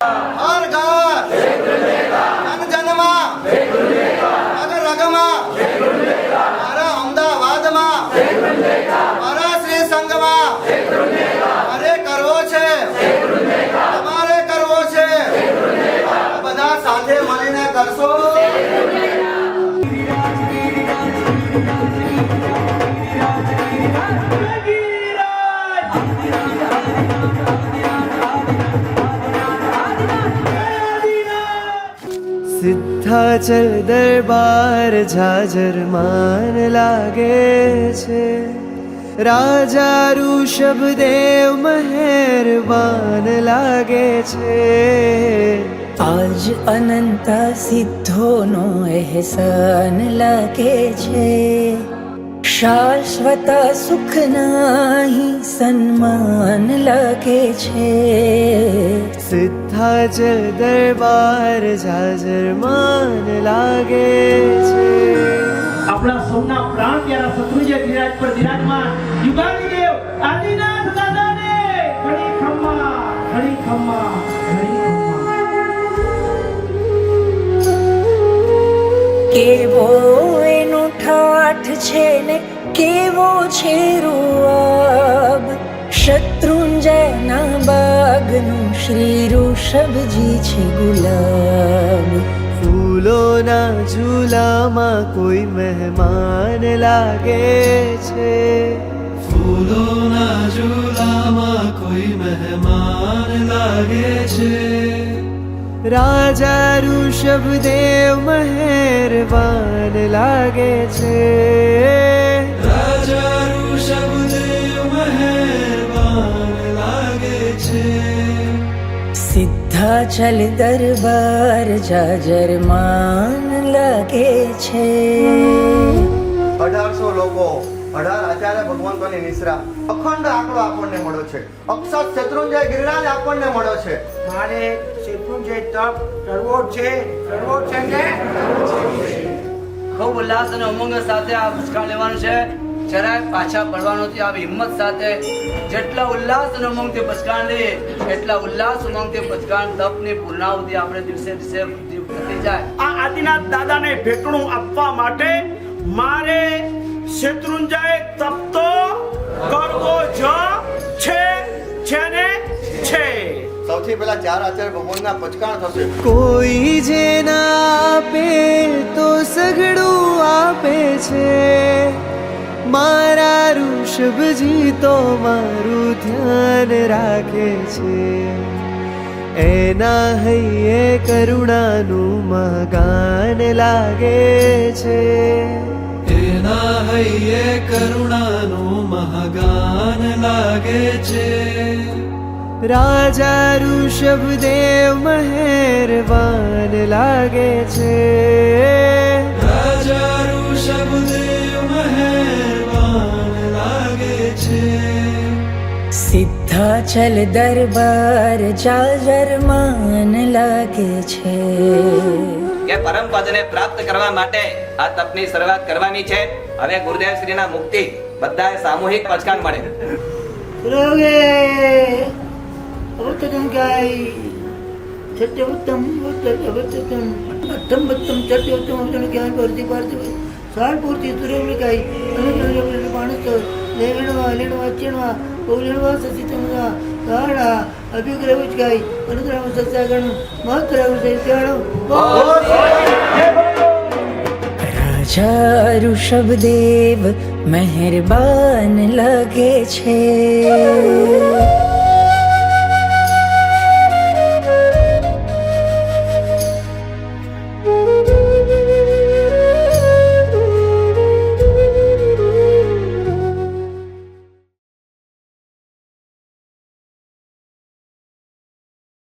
હર ઘર જન અમદાવાદમાં મારા શ્રી સંઘમાં કરવો છે તમારે કરવો છે બધા સાથે મળીને કરશો સિદ્ધાચલ દરબાર જાજર માન લાગે છે. રાજા ઋષભદેવ મહેરબાન લાગે છે. આજ અનંત સિદ્ધોનો એહસાન લાગે છે. શાશ્વત સુખનાહી સન્માન લાગે છે. સિદ્ધાચલ દરબાર જાજર માન લાગે છે. આપણા સૌના પ્રાણ પ્યારા શત્રુજય ધીરાજ પર ધીરાજમાન યુગાની દેવ આદિનાથ દાદાને ઘણી ખમ્મા ઘણી ખમ્મા કેવો એનો ઠાઠ છે ને કેવો છે ઋષભજી છે ગુલાબ ફૂલોના ઝૂલામાં કોઈ મહેમાન લાગે છે ફૂલોના ઝૂલામાં કોઈ મહેમાન લાગે છે રાજા ઋષભદેવ મહેરબાન લાગે છે રાજા ઋષભદેવ મહેરબાન લાગે છે સિદ્ધાચલ દરબાર જાજર માન લાગે છે અઢારસો લોકો અઢાર આચાર્ય ભગવંતોની નિશ્રા અખંડ આંકડો આપણને મળ્યો છે. અક્ષર શત્રુંજય ગિરિરાજ આપણને મળ્યો છે. મારે શત્રુંજય તપ કરવો છે કરવો છે ને? ખૂબ ઉલ્લાસ અને ઉમંગ સાથે આ પુરસ્કાર લેવાનું છે. જરાય પાછા પડવાનો નથી આવી હિંમત સાથે જેટલા ઉલ્લાસ અને ઉમંગથી પુરસ્કાર લઈએ એટલા ઉલ્લાસ ઉમંગથી પુરસ્કાર તપની પૂર્ણાવધિ આપણે દિવસે દિવસે થતી જાય. આ આદિનાથ દાદાને ભેટણું આપવા માટે મારે શત્રુંજય તપ તો કરવો જ છે છે ને છે. સૌથી પહેલા ચાર આચાર્ય ભગવાનના પચકાણ થશે. કોઈ જેના આપે તો સગડું આપે છે. મારા ઋષભજી તો મારું ધ્યાન રાખે છે. એના હૈયે કરુણાનું મહાગાન લાગે છે. એના હૈયે કરુણાનું મહાગાન લાગે છે. રાજા ઋષભદેવ મહેરબાન લાગે છે. રાજા ઋષભદેવ સિદ્ધાચલ દરબાર જાજર માન લાગે છે. કે પરમ પદને પ્રાપ્ત કરવા માટે આ તપની શરૂઆત કરવાની છે. હવે ગુરુદેવ શ્રીના મુક્તિ બધાએ સામૂહિક પચકાન મળે. સત્યવત્તમ સત્યવત્તમ અઠમ બત્તમ સત્યવત્તમ ઉત્તમ જ્ઞાન પરથી પાર્થિવ સાર પૂર્તિ સૂર્યવલિકાઈ અનુજન માણસ લેવણવા લેણવા ચીણવા પૌલેણવા સસિતમના ગાણા અભિગ્રહુજગાઈ અનુગ્રહ સત્યાગણ મહત્રાવ સત્યાણો રાજા ઋષભદેવ મહેરબાન લાગે છે.